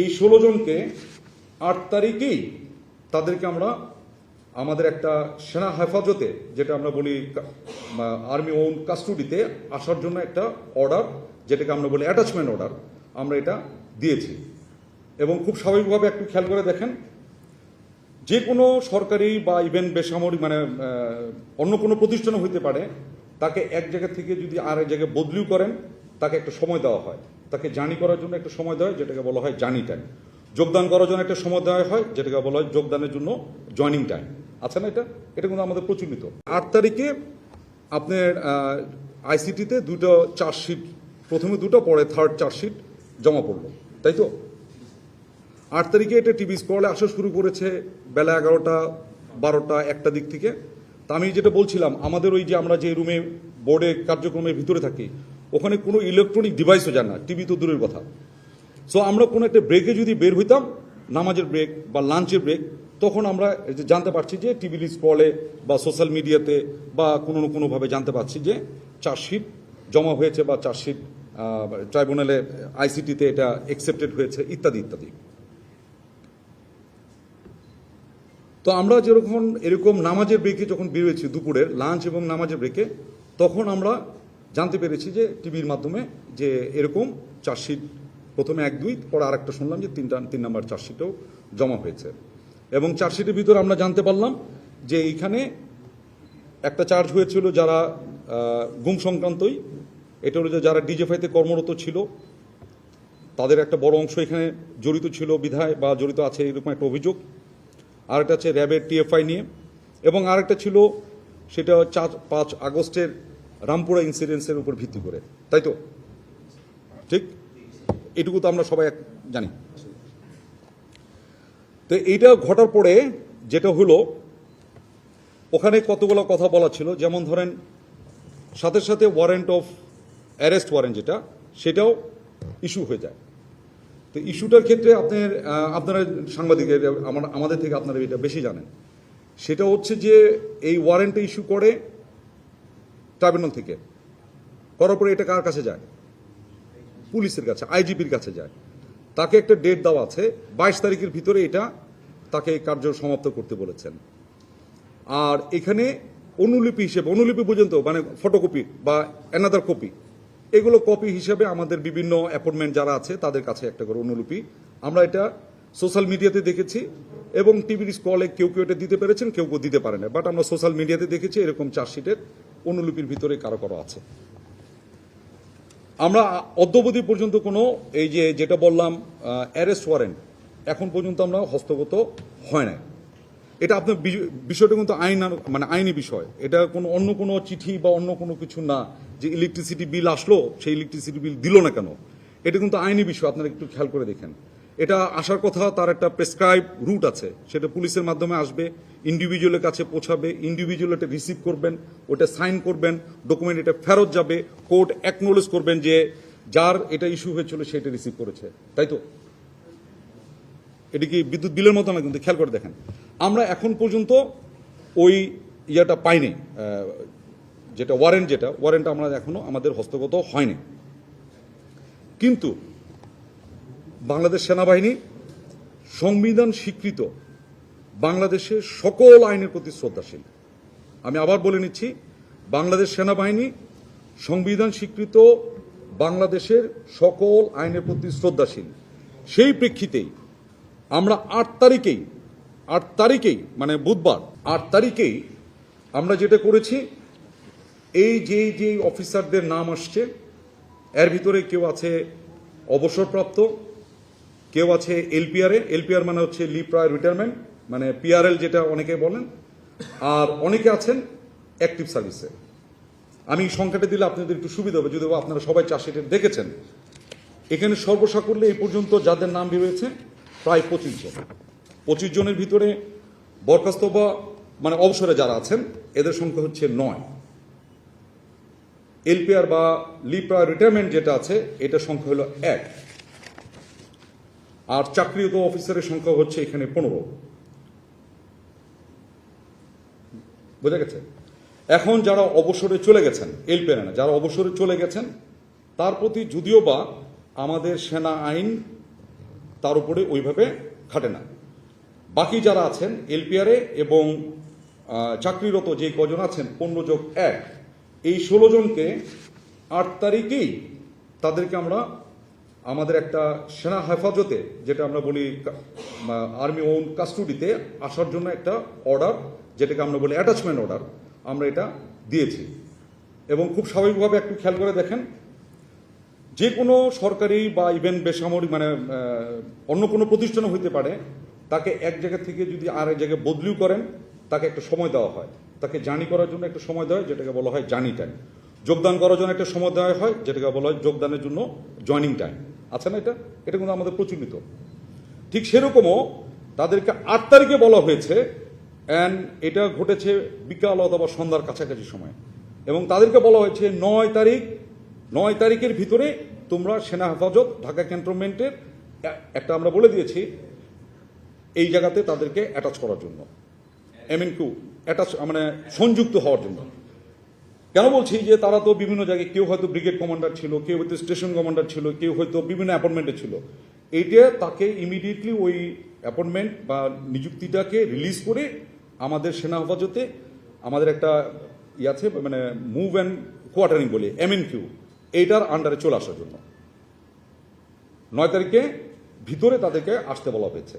এই ষোলো জনকে আট তারিখেই তাদেরকে আমরা আমাদের একটা সেনা হেফাজতে, যেটা আমরা বলি আর্মি ওন কাস্টডিতে আসার জন্য একটা অর্ডার যেটাকে আমরা বলি অ্যাটাচমেন্ট অর্ডার আমরা এটা দিয়েছি। এবং খুব স্বাভাবিকভাবে একটু খেয়াল করে দেখেন, যে কোনো সরকারি বা ইভেন বেসামরিক মানে অন্য কোনো প্রতিষ্ঠান হইতে পারে, তাকে এক জায়গা থেকে যদি আর এক জায়গায় বদলিও করেন, তাকে একটা সময় দেওয়া হয়। তাকে জার্নি করার জন্য একটা সময় দেওয়া হয় যেটাকে বলা হয় জার্নি টাইম যোগদান করার জন্য একটা সময় দেওয়া হয়, যেটাকে বলা হয় যোগদানের জন্য জয়নিং টাইম আছে না এটা? এটা কিন্তু আমাদের প্রচলিত। আট তারিখে আপনার আইসিটিতে দুটো চার্জশিট, প্রথমে দুটো, পরে থার্ড চার্জশিট জমা পড়ল। তাই তো? আট তারিখে এটা টিভি স্কলে আসা শুরু করেছে, বেলা এগারোটা, বারোটা, একটা দিক থেকে। তা আমি যেটা বলছিলাম, আমাদের ওই যে আমরা যে রুমে বোর্ডে কার্যক্রমের ভিতরে থাকি ওখানে কোনো ইলেকট্রনিক ডিভাইসও যান না টিভি তো দূরের কথা। সো আমরা কোনো একটা ব্রেকে যদি বের হইতাম, নামাজের ব্রেক বা লাঞ্চের ব্রেক তখন আমরা জানতে পারছি যে টিভি স্কলে বা সোশ্যাল মিডিয়াতে বা কোনো না কোনোভাবে জানতে পারছি যে চার্জশিট জমা হয়েছে বা চার্জশিট ট্রাইব্যুনালে আইসিটিতে এটা অ্যাকসেপ্টেড হয়েছে, ইত্যাদি ইত্যাদি। তো আমরা যেরকম, এরকম নামাজের ব্রেকে যখন বেরিয়েছি দুপুরের লাঞ্চ এবং নামাজের ব্রেকে তখন আমরা জানতে পেরেছি যে টিভির মাধ্যমে যে এরকম চার্জশিট, প্রথমে এক, দুই, পরে আরেকটা শুনলাম যে তিনটা, তিন নম্বর চার্জশিটও জমা হয়েছে। এবং চার্জশিটের ভিতরে আমরা জানতে পারলাম যে এইখানে একটা চার্জ হয়েছিল যারা গুম সংক্রান্তই। এটা হলো যে যারা ডিজেফাইতে কর্মরত ছিল, তাদের একটা বড় অংশ এখানে জড়িত ছিল, বিধায় বা জড়িত আছে এরকম একটা অভিযোগ। আরেকটা আছে র্যাবের টিএফআই নিয়ে। এবং আরেকটা ছিল, সেটা চার পাঁচ আগস্টের রামপুরা ইনসিডেন্সের উপর ভিত্তি করে, তাই তো? ঠিক? এটুকু তো আমরা সবাই জানি। তো এইটা ঘটার পরে যেটা হলো, ওখানে কতগুলো কথা বলা ছিল, যেমন ধরেন, সাথে সাথে ওয়ারেন্ট অফ অ্যারেস্ট ওয়ারেন্ট যেটা, সেটাও ইস্যু হয়ে যায়। তো ইস্যুটার ক্ষেত্রে আপনার আপনারা সাংবাদিক আমার, আমাদের থেকে আপনারা এটা বেশি জানেন। সেটা হচ্ছে যে এই ওয়ারেন্টটা ইস্যু করে ট্রাইব্যুনাল থেকে। করার পরে এটা কার কাছে যায়? পুলিশের কাছে, আইজিপির কাছে যায়। তাকে একটা ডেট দেওয়া আছে, বাইশ তারিখের ভিতরে এটা তাকে কার্য সমাপ্ত করতে বলেছেন। আর এখানে অনুলিপি হিসেবে, অনুলিপি পর্যন্ত মানে ফটোকপি বা অ্যানাদার কপি এগুলো কপি হিসেবে আমাদের বিভিন্ন অ্যাপয়েন্টমেন্ট যারা আছে, তাদের কাছে একটা করে অনুলিপি। আমরা এটা সোশ্যাল মিডিয়াতে দেখেছি এবং টিভির স্কলে কেউ কেউ এটা দিতে পেরেছেন, কেউ কেউ দিতে পারে না বাট আমরা সোশ্যাল মিডিয়াতে দেখেছি এরকম চার্জশিটের অনুলিপির ভিতরে কারও কারও আছে। আমরা অদ্যবধি পর্যন্ত কোনো, এই যে যেটা বললাম অ্যারেস্ট ওয়ারেন্ট এখন পর্যন্ত আমরা হস্তগত হয় না এটা আপনার বিষয়টা কিন্তু আইন মানে আইনি বিষয়। এটা কোনো, অন্য কোনো চিঠি বা অন্য কোনো কিছু না, যে ইলেকট্রিসিটি বিল আসলো, সেই ইলেকট্রিসিটি বিল দিল না কেন? এটা কিন্তু আইনি বিষয়, আপনারা একটু খেয়াল করে দেখেন। এটা আসার কথা, তার একটা প্রেসক্রাইব রুট আছে। সেটা পুলিশের মাধ্যমে আসবে ইন্ডিভিজুয়ালের কাছে পৌঁছাবে ইন্ডিভিজুয়াল এটা রিসিভ করবেন, ওটা সাইন করবেন ডকুমেন্ট এটা ফেরত যাবে কোর্ট অ্যাকনোলেজ করবেন যে যার এটা ইস্যু হয়েছিল সেটা রিসিভ করেছে। তাই তো? এটা কি বিদ্যুৎ বিলের মতো না কিন্তু খেয়াল করে দেখেন। আমরা এখন পর্যন্ত ওই ইয়েটা পাইনি যেটা ওয়ারেন্ট যেটা ওয়ারেন্ট আমরা এখনও আমাদের হস্তগত হয়নি। কিন্তু বাংলাদেশ সেনাবাহিনী সংবিধান স্বীকৃত বাংলাদেশের সকল আইনের প্রতি শ্রদ্ধাশীল। আমি আবার বলে নিচ্ছি, বাংলাদেশ সেনাবাহিনী সংবিধান স্বীকৃত বাংলাদেশের সকল আইনের প্রতি শ্রদ্ধাশীল। সেই প্রেক্ষিতেই আমরা আট তারিখেই আট তারিখেই মানে বুধবার, আট তারিখেই আমরা যেটা করেছি, এই যে যে অফিসারদের নাম আসছে, এর ভিতরে কেউ আছে অবসরপ্রাপ্ত কেউ আছে এলপিআর এলপিআর মানে হচ্ছে লিভ প্রায় রিটায়ারমেন্ট মানে পিআরএল যেটা অনেকে বলেন, আর অনেকে আছেন অ্যাক্টিভ সার্ভিসে আমি সংখ্যাটা দিলে আপনাদের একটু সুবিধা হবে যদিও আপনারা সবাই চাষিটা দেখেছেন। এখানে সর্বসা করলে এই পর্যন্ত যাদের নাম বেরোয়েছে প্রায় পঁচিশ জন। পঁচিশ জনের ভিতরে বরখাস্ত বা মানে অবসরে যারা আছেন, এদের সংখ্যা হচ্ছে নয়। এলপিআর বা লিপ্রা রিটায়ারমেন্ট যেটা আছে এটার সংখ্যা হলো এক। আর চাকরিরত অফিসারের সংখ্যা হচ্ছে এখানে পনেরো। বোঝা গেছে? এখন যারা অবসরে চলে গেছেন এলপিআর না যারা অবসরে চলে গেছেন, তার প্রতি যদিও বা আমাদের সেনা আইন তার উপরে ওইভাবে খাটে না। বাকি যারা আছেন এলপিআরে এবং চাকরিরত যে কজন আছেন, পনেরো যোগ এক, এই ষোলো জনকে আট তারিখেই তাদেরকে আমরা আমাদের একটা সেনা হেফাজতে, যেটা আমরা বলি আর্মি ওন কাস্টডিতে আসার জন্য একটা অর্ডার যেটাকে আমরা বলি অ্যাটাচমেন্ট অর্ডার আমরা এটা দিয়েছি। এবং খুব স্বাভাবিকভাবে একটু খেয়াল করে দেখেন, যে কোনো সরকারি বা ইভেন বেসামরিক মানে অন্য কোনো প্রতিষ্ঠানও হইতে পারে, তাকে এক জায়গা থেকে যদি আর এক জায়গায় বদলিও করেন, তাকে একটা সময় দেওয়া হয়। তাকে জার্নি করার জন্য একটা সময় দেওয়া হয়, যেটাকে বলা হয় জার্নি টাইম যোগদান করার জন্য একটা সময় দেওয়া হয়, যেটাকে বলা হয় যোগদানের জন্য জয়নিং টাইম আছে না এটা? এটা কিন্তু আমাদের প্রচলিত ঠিক সেরকমও তাদেরকে আট তারিখে বলা হয়েছে অ্যান্ড এটা ঘটেছে বিকাল অথবা সন্ধ্যার কাছাকাছি সময়। এবং তাদেরকে বলা হয়েছে নয় তারিখ, নয় তারিখের ভিতরে তোমরা সেনা হেফাজত, ঢাকা ক্যান্টনমেন্টের, একটা আমরা বলে দিয়েছি, এই জায়গাতে তাদেরকে অ্যাটাচ করার জন্য। এমএনকিউ অ্যাটাচ মানে সংযুক্ত হওয়ার জন্য। কেন বলছি যে তারা তো বিভিন্ন জায়গায় কেউ হয়তো ব্রিগেড কমান্ডার ছিল, কেউ হয়তো স্টেশন কমান্ডার ছিল, কেউ হয়তো বিভিন্ন অ্যাপয়েন্টমেন্টে ছিল। এইটা তাকে ইমিডিয়েটলি ওই অ্যাপয়েন্টমেন্ট বা নিযুক্তিটাকে রিলিজ করে আমাদের সেনা হেফাজতে আমাদের একটা ই আছে মানে মুভ অ্যান্ড কোয়ার্টারিং বলি এমএন কিউ এইটার আন্ডারে চলে আসার জন্য। নয় তারিখে ভিতরে তাদেরকে আসতে বলা হয়েছে।